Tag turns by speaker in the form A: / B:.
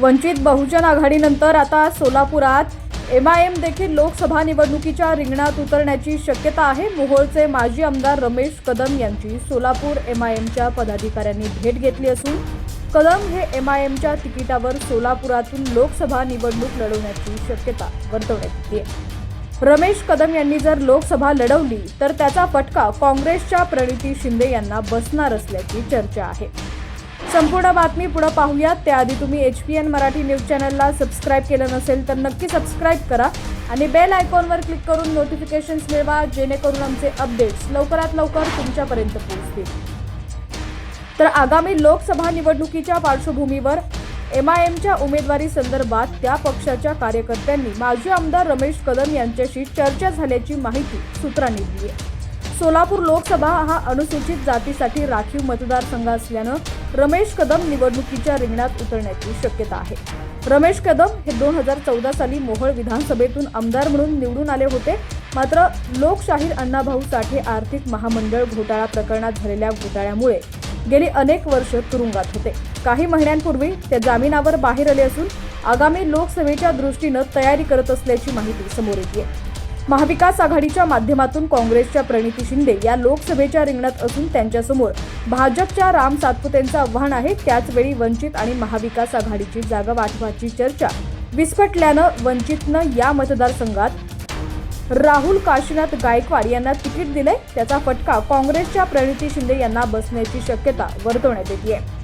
A: वंचित बहुजन आघाडीनंतर आता सोलापुरात M I am देखील लोकसभा निवडणुकीच्या रिंगणात उतरण्याची शक्यता आहे. मोहोळचे माजी आमदार रमेश कदम यांची सोलापूर एम आय एमच्या पदाधिकाऱ्यांनी भेट घेतली असून कदम हे एम आय एमच्या तिकिटावर सोलापुरातून लोकसभा निवडणूक लढवण्याची शक्यता वर्तवण्यात येते. रमेश कदम यांनी जर लोकसभा लढवली तर त्याचा फटका काँग्रेसच्या प्रणिती शिंदे यांना बसणार असल्याची चर्चा आहे. संपूर्ण बातमी पुढे पाहूयात. त्याआधी तुम्ही H P N Marathi news चॅनलला सबस्क्राईब केलं नसेल तर नक्की सबस्क्राईब करा आणि बेल आयकॉनवर क्लिक करून नोटिफिकेशन्स मिळवा जेणेकरून आमचे अपडेट्स लवकरात लवकर तुमच्यापर्यंत पोहोचतील. तर आगामी लोकसभा निवडणुकीच्या पार्श्वभूमीवर एम आय एमच्या उमेदवारी संदर्भात त्या पक्षाच्या कार्यकर्त्यांनी माजी आमदार रमेश कदम यांच्याशी चर्चा झाल्याची माहिती सूत्रांनी दिली आहे. सोलापूर लोकसभा हा अनुसूचित जातीसाठी राखीव मतदारसंघ असल्यानं रमेश कदम निवडणुकीच्या रिंगणात उतरण्याची शक्यता आहे. रमेश कदम हे दोन हजार चौदा साली मोहोळ विधानसभेतून आमदार म्हणून निवडून आले होते. मात्र लोकशाहीर अण्णाभाऊ साठे आर्थिक महामंडळ घोटाळा प्रकरणात झालेल्या घोटाळ्यामुळे गेली अनेक वर्ष तुरुंगात होते. काही महिन्यांपूर्वी ते जामिनावर बाहेर आले असून आगामी लोकसभेच्या दृष्टीनं तयारी करत असल्याची माहिती समोर येते महाविकास आघाडीच्या माध्यमातून काँग्रेसच्या प्रणिती शिंदे या लोकसभेच्या रिंगणात असून त्यांच्यासमोर भाजपच्या राम सातपुतेंचं आव्हान आहे. त्याचवेळी वंचित आणि महाविकास आघाडीची जागा वाटपाची चर्चा विस्फटल्यानं वंचितनं या मतदारसंघात राहुल काशीनाथ गायकवाड यांना तिकीट दिले त्याचा फटका काँग्रेसच्या प्रणिती शिंदे यांना बसण्याची शक्यता वर्तवण्यात येते